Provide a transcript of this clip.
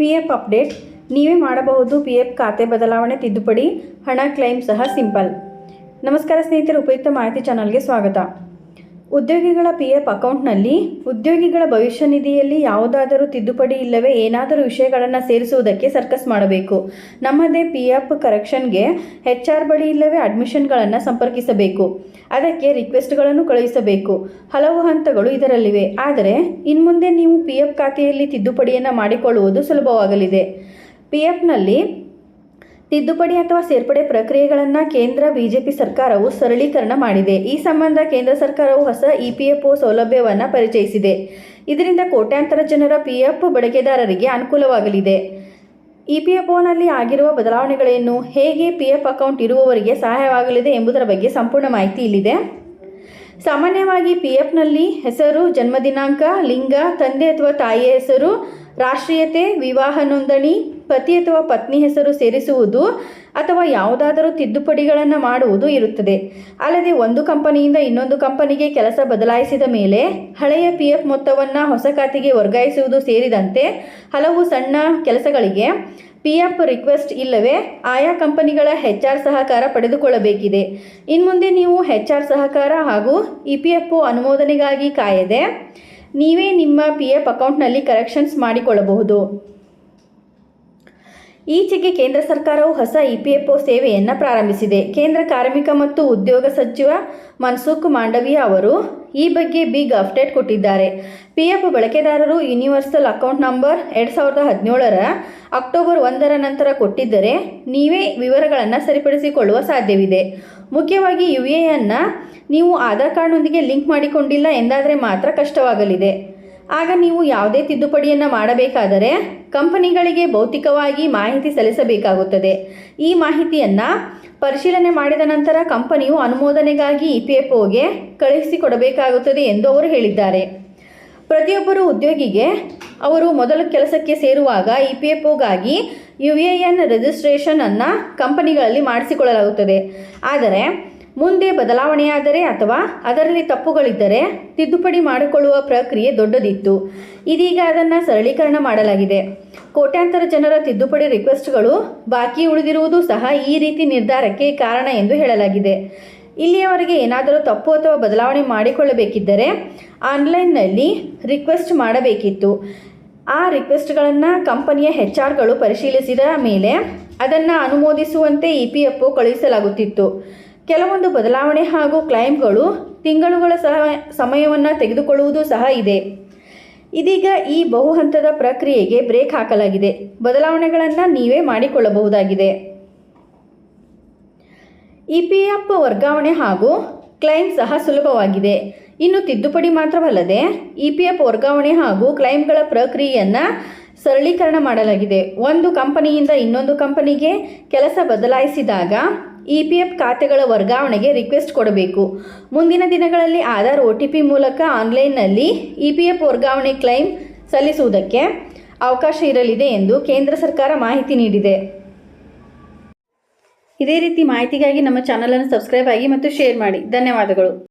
P F update ನೀವೇ ಮಾಡಬಹುದು P F ಖಾತೆ ಬದಲಾವಣೆ ತಿದ್ದುಪಡಿ. ಹಣ ಕ್ಲೈಮ್ ಸಹ ಸಿಂಪಲ್ ನಮಸ್ಕಾರ ಸ್ನೇಹಿತರೆ, ಉಪಯುಕ್ತ ಮಾಹಿತಿ ಚಾನಲ್ಗೆ ಸ್ವಾಗತ. ಉದ್ಯೋಗಿಗಳ ಪಿ ಎಫ್ ಅಕೌಂಟ್ನಲ್ಲಿ ಉದ್ಯೋಗಿಗಳ ಭವಿಷ್ಯ ನಿಧಿಯಲ್ಲಿ ಯಾವುದಾದರೂ ತಿದ್ದುಪಡಿ ಇಲ್ಲವೇ ಏನಾದರೂ ವಿಷಯಗಳನ್ನು ಸೇರಿಸುವುದಕ್ಕೆ ಸರ್ಕಸ್ ಮಾಡಬೇಕು. ನಮ್ಮದೇ ಪಿ ಎಫ್ ಕರೆಕ್ಷನ್ಗೆ ಹೆಚ್ ಆರ್ ಬಳಿ ಇಲ್ಲವೇ ಅಡ್ಮಿಷನ್ಗಳನ್ನು ಸಂಪರ್ಕಿಸಬೇಕು. ಅದಕ್ಕೆ ರಿಕ್ವೆಸ್ಟ್ಗಳನ್ನು ಕಳುಹಿಸಬೇಕು. ಹಲವು ಹಂತಗಳು ಇದರಲ್ಲಿವೆ. ಆದರೆ, ಇನ್ಮುಂದೆ ನೀವು ಪಿ ಎಫ್ ಖಾತೆಯಲ್ಲಿ ತಿದ್ದುಪಡಿಯನ್ನು ಮಾಡಿಕೊಳ್ಳುವುದು ಸುಲಭವಾಗಲಿದೆ. ಪಿ ಎಫ್ನಲ್ಲಿ ತಿದ್ದುಪಡಿ ಅಥವಾ ಸೇರ್ಪಡೆ ಪ್ರಕ್ರಿಯೆಗಳನ್ನು ಕೇಂದ್ರ ಬಿಜೆಪಿ ಸರ್ಕಾರವು ಸರಳೀಕರಣ ಮಾಡಿದೆ. ಈ ಸಂಬಂಧ ಕೇಂದ್ರ ಸರ್ಕಾರವು ಹೊಸ ಇಪಿಎಫ್ಒ ಸೌಲಭ್ಯವನ್ನು ಪರಿಚಯಿಸಿದೆ. ಇದರಿಂದ ಕೋಟ್ಯಾಂತರ ಜನರ ಪಿಎಫ್ ಬಳಕೆದಾರರಿಗೆ ಅನುಕೂಲವಾಗಲಿದೆ. ಇಪಿಎಫ್ಒನಲ್ಲಿ ಆಗಿರುವ ಬದಲಾವಣೆಗಳೇನು? ಹೇಗೆ ಪಿಎಫ್ ಅಕೌಂಟ್ ಇರುವವರಿಗೆ ಸಹಾಯವಾಗಲಿದೆ ಎಂಬುದರ ಬಗ್ಗೆ ಸಂಪೂರ್ಣ ಮಾಹಿತಿ ಇಲ್ಲಿದೆ. ಸಾಮಾನ್ಯವಾಗಿ ಪಿಎಫ್ನಲ್ಲಿ ಹೆಸರು, ಜನ್ಮದಿನಾಂಕ, ಲಿಂಗ, ತಂದೆ ಅಥವಾ ತಾಯಿಯ ಹೆಸರು, ರಾಷ್ಟ್ರೀಯತೆ, ವಿವಾಹ ನೋಂದಣಿ ಪತಿ ಅಥವಾ ಪತ್ನಿ ಹೆಸರು ಸೇರಿಸುವುದು ಅಥವಾ ಯಾವುದಾದರೂ ತಿದ್ದುಪಡಿಗಳನ್ನು ಮಾಡುವುದು ಇರುತ್ತದೆ. ಅಲ್ಲದೆ ಒಂದು ಕಂಪನಿಯಿಂದ ಇನ್ನೊಂದು ಕಂಪನಿಗೆ ಕೆಲಸ ಬದಲಾಯಿಸಿದ ಮೇಲೆ ಹಳೆಯ ಪಿ ಎಫ್ ಮೊತ್ತವನ್ನು ಹೊಸ ಖಾತೆಗೆ ವರ್ಗಾಯಿಸುವುದು ಸೇರಿದಂತೆ ಹಲವು ಸಣ್ಣ ಕೆಲಸಗಳಿಗೆ ಪಿ ಎಫ್ ರಿಕ್ವೆಸ್ಟ್ ಇಲ್ಲವೇ ಆಯಾ ಕಂಪನಿಗಳ ಹೆಚ್ ಆರ್ ಸಹಕಾರ ಪಡೆದುಕೊಳ್ಳಬೇಕಿದೆ. ಇನ್ಮುಂದೆ ನೀವು ಹೆಚ್ ಆರ್ ಸಹಕಾರ ಹಾಗೂ ಇ ಪಿ ಎಫ್ ಒ ಅನುಮೋದನೆಗಾಗಿ ಕಾಯದೆ ನೀವೇ ನಿಮ್ಮ ಪಿ ಎಫ್ ಅಕೌಂಟ್ನಲ್ಲಿ ಕರೆಕ್ಷನ್ಸ್ ಮಾಡಿಕೊಳ್ಳಬಹುದು. ಈಚೆಗೆ ಕೇಂದ್ರ ಸರ್ಕಾರವು ಹೊಸ ಇಪಿಎಫ್ಒ ಸೇವೆಯನ್ನು ಪ್ರಾರಂಭಿಸಿದೆ. ಕೇಂದ್ರ ಕಾರ್ಮಿಕ ಮತ್ತು ಉದ್ಯೋಗ ಸಚಿವ ಮನ್ಸುಖ್ ಮಾಂಡವಿಯ ಅವರು ಈ ಬಗ್ಗೆ ಬಿಗ್ ಅಪ್ಡೇಟ್ ಕೊಟ್ಟಿದ್ದಾರೆ. ಪಿ ಎಫ್ ಬಳಕೆದಾರರು ಯೂನಿವರ್ಸಲ್ ಅಕೌಂಟ್ ನಂಬರ್ ಎರಡು ಸಾವಿರದ ಹದಿನೇಳರ ಅಕ್ಟೋಬರ್ ಒಂದರ ನಂತರ ಕೊಟ್ಟಿದ್ದರೆ ನೀವೇ ವಿವರಗಳನ್ನು ಸರಿಪಡಿಸಿಕೊಳ್ಳುವ ಸಾಧ್ಯವಿದೆ. ಮುಖ್ಯವಾಗಿ ಯು ಎ ನೀವು ಆಧಾರ್ ಕಾರ್ಡ್ನೊಂದಿಗೆ ಲಿಂಕ್ ಮಾಡಿಕೊಂಡಿಲ್ಲ ಎಂದಾದರೆ ಮಾತ್ರ ಕಷ್ಟವಾಗಲಿದೆ. ಆಗ ನೀವು ಯಾವುದೇ ತಿದ್ದುಪಡಿಯನ್ನು ಮಾಡಬೇಕಾದರೆ ಕಂಪನಿಗಳಿಗೆ ಭೌತಿಕವಾಗಿ ಮಾಹಿತಿ ಸಲ್ಲಿಸಬೇಕಾಗುತ್ತದೆ. ಈ ಮಾಹಿತಿಯನ್ನು ಪರಿಶೀಲನೆ ಮಾಡಿದ ನಂತರ ಕಂಪನಿಯು ಅನುಮೋದನೆಗಾಗಿ ಇ ಪಿ ಎಫ್ ಒಗೆ ಕಳುಹಿಸಿಕೊಡಬೇಕಾಗುತ್ತದೆ ಎಂದು ಅವರು ಹೇಳಿದ್ದಾರೆ. ಪ್ರತಿಯೊಬ್ಬರು ಉದ್ಯೋಗಿಗೆ ಅವರು ಮೊದಲು ಕೆಲಸಕ್ಕೆ ಸೇರುವಾಗ ಇ ಪಿ ಎಫ್ ಒಗಾಗಿ ಯು ಎ ಎನ್ ರಿಜಿಸ್ಟ್ರೇಷನ್ ಅನ್ನು ಕಂಪನಿಗಳಲ್ಲಿ ಮಾಡಿಸಿಕೊಳ್ಳಲಾಗುತ್ತದೆ. ಆದರೆ ಮುಂದೆ ಬದಲಾವಣೆಯಾದರೆ ಅಥವಾ ಅದರಲ್ಲಿ ತಪ್ಪುಗಳಿದ್ದರೆ ತಿದ್ದುಪಡಿ ಮಾಡಿಕೊಳ್ಳುವ ಪ್ರಕ್ರಿಯೆ ದೊಡ್ಡದಿತ್ತು. ಇದೀಗ ಅದನ್ನು ಸರಳೀಕರಣ ಮಾಡಲಾಗಿದೆ. ಕೋಟ್ಯಾಂತರ ಜನರ ತಿದ್ದುಪಡಿ ರಿಕ್ವೆಸ್ಟ್ಗಳು ಬಾಕಿ ಉಳಿದಿರುವುದು ಸಹ ಈ ರೀತಿ ನಿರ್ಧಾರಕ್ಕೆ ಕಾರಣ ಎಂದು ಹೇಳಲಾಗಿದೆ. ಇಲ್ಲಿಯವರೆಗೆ ಏನಾದರೂ ತಪ್ಪು ಅಥವಾ ಬದಲಾವಣೆ ಮಾಡಿಕೊಳ್ಳಬೇಕಿದ್ದರೆ ಆನ್ಲೈನ್ನಲ್ಲಿ ರಿಕ್ವೆಸ್ಟ್ ಮಾಡಬೇಕಿತ್ತು. ಆ ರಿಕ್ವೆಸ್ಟ್ಗಳನ್ನು ಕಂಪನಿಯ ಹೆಚ್ ಆರ್ಗಳು ಪರಿಶೀಲಿಸಿದ ಮೇಲೆ ಅದನ್ನು ಅನುಮೋದಿಸುವಂತೆ ಇ ಪಿ ಎಫ್ ಒ ಕಳುಹಿಸಲಾಗುತ್ತಿತ್ತು. ಕೆಲವೊಂದು ಬದಲಾವಣೆ ಹಾಗೂ ಕ್ಲೈಮ್ಗಳು ತಿಂಗಳುಗಳ ಸಹ ಸಮಯವನ್ನು ತೆಗೆದುಕೊಳ್ಳುವುದು ಸಹ ಇದೆ. ಇದೀಗ ಈ ಬಹುಹಂತದ ಪ್ರಕ್ರಿಯೆಗೆ ಬ್ರೇಕ್ ಹಾಕಲಾಗಿದೆ. ಬದಲಾವಣೆಗಳನ್ನು ನೀವೇ ಮಾಡಿಕೊಳ್ಳಬಹುದಾಗಿದೆ. ಇ ಪಿ ಎಫ್ ವರ್ಗಾವಣೆ ಹಾಗೂ ಕ್ಲೈಮ್ ಸಹ ಸುಲಭವಾಗಿದೆ. ಇನ್ನು ತಿದ್ದುಪಡಿ ಮಾತ್ರವಲ್ಲದೆ ಇ ಪಿ ಎಫ್ ವರ್ಗಾವಣೆ ಹಾಗೂ ಕ್ಲೈಮ್ಗಳ ಪ್ರಕ್ರಿಯೆಯನ್ನು ಸರಳೀಕರಣ ಮಾಡಲಾಗಿದೆ. ಒಂದು ಕಂಪನಿಯಿಂದ ಇನ್ನೊಂದು ಕಂಪನಿಗೆ ಕೆಲಸ ಬದಲಾಯಿಸಿದಾಗ ಇ ಪಿ ಎಫ್ ಖಾತೆಗಳ ವರ್ಗಾವಣೆಗೆ ರಿಕ್ವೆಸ್ಟ್ ಕೊಡಬೇಕು. ಮುಂದಿನ ದಿನಗಳಲ್ಲಿ ಆಧಾರ್ ಒ ಟಿ ಪಿ ಮೂಲಕ ಆನ್ಲೈನ್ನಲ್ಲಿ ಇ ಪಿ ಎಫ್ ವರ್ಗಾವಣೆ ಕ್ಲೈಮ್ ಸಲ್ಲಿಸುವುದಕ್ಕೆ ಅವಕಾಶ ಇರಲಿದೆ ಎಂದು ಕೇಂದ್ರ ಸರ್ಕಾರ ಮಾಹಿತಿ ನೀಡಿದೆ. ಇದೇ ರೀತಿ ಮಾಹಿತಿಗಾಗಿ ನಮ್ಮ ಚಾನಲನ್ನು ಸಬ್ಸ್ಕ್ರೈಬ್ ಆಗಿ ಮತ್ತು ಶೇರ್ ಮಾಡಿ. ಧನ್ಯವಾದಗಳು.